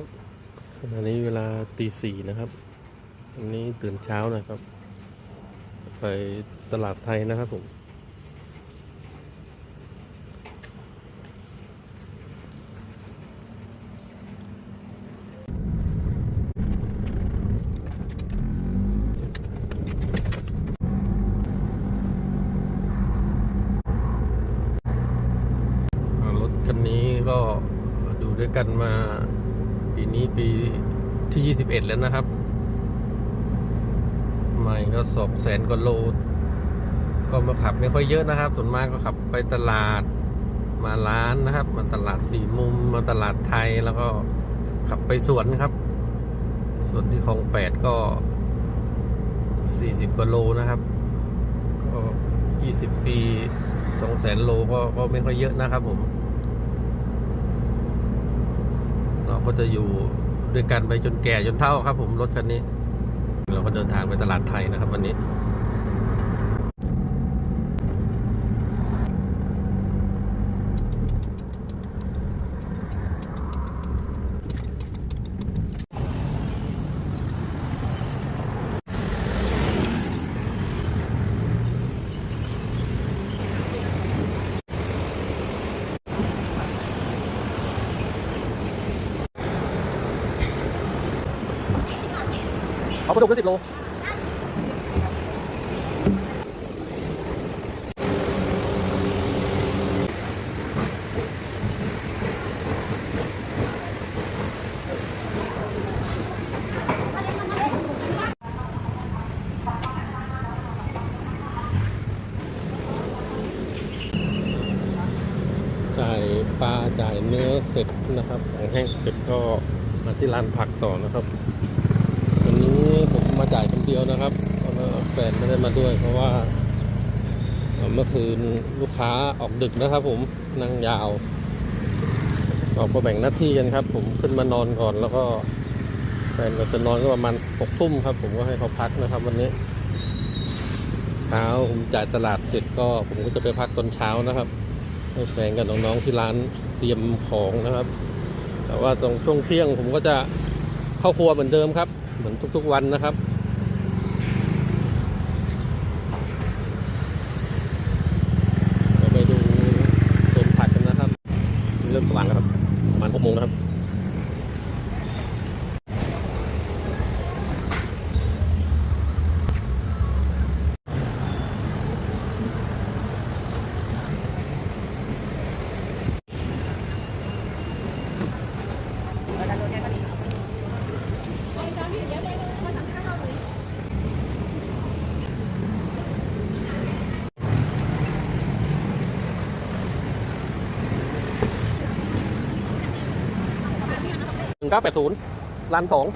ครับขณะนี้เวลาตีสี่นะครับวันนี้ตื่นเช้านะครับ ไปตลาดไทยนะครับผมรถคันนี้ก็ดูด้วยกันมา ปีนี้ปีที่21แล้วนะครับ ไม่ก็สองแสนกว่าโล ก็มาขับไม่ค่อยเยอะนะครับ ส่วนมากก็ขับไปตลาดมาร้านนะครับ มาตลาดสี่มุม มาตลาดไทยแล้วก็ขับไปสวนครับ สวนที่คลองแปดก็40กว่าโลนะครับ ก็20ปีสองแสนโลก็ก็ไม่ค่อยเยอะนะครับผม เรา ก็จะอยู่ด้วยกันไปจนแก่จนเฒ่าครับ ผมรถคันนี้ เราก็เดินทางไปตลาดไทยนะครับ วันนี้ เอาประตูขึ้นสิบโลจ่ายปลาจ่ายเนื้อเสร็จนะครับของแห้งเสร็จก็มาที่ร้านผักต่อนะครับวันนี้ จ่ายคนเดียวนะครับแฟนไม่ได้มาด้วย เพราะว่าเอ่อเมื่อคืนลูกค้าออกดึกนะครับ ผมนั่งยาวออกมาแบ่งหน้าที่กันครับ ผมขึ้นมานอนก่อนแล้วก็แฟนก็จะนอนก็ประมาณหกทุ่มครับ ผมก็ให้เขาพักนะครับ วันนี้เช้าผมจ่ายตลาดเสร็จก็ ผมก็จะไปพักตอนเช้านะครับให้แฟนกับน้องๆที่ร้านเตรียมของนะครับ แต่ว่าตรงช่วงเที่ยงผมก็จะเข้าครัวเหมือนเดิมครับ เหมือนทุกๆวันนะครับ เราไปดูโซนผักกันนะครับ เริ่มส ว่างแล้วครับประมาณหกโมงนะครับหนึ่งเก้าแค่นี้ ย์ร้านสอง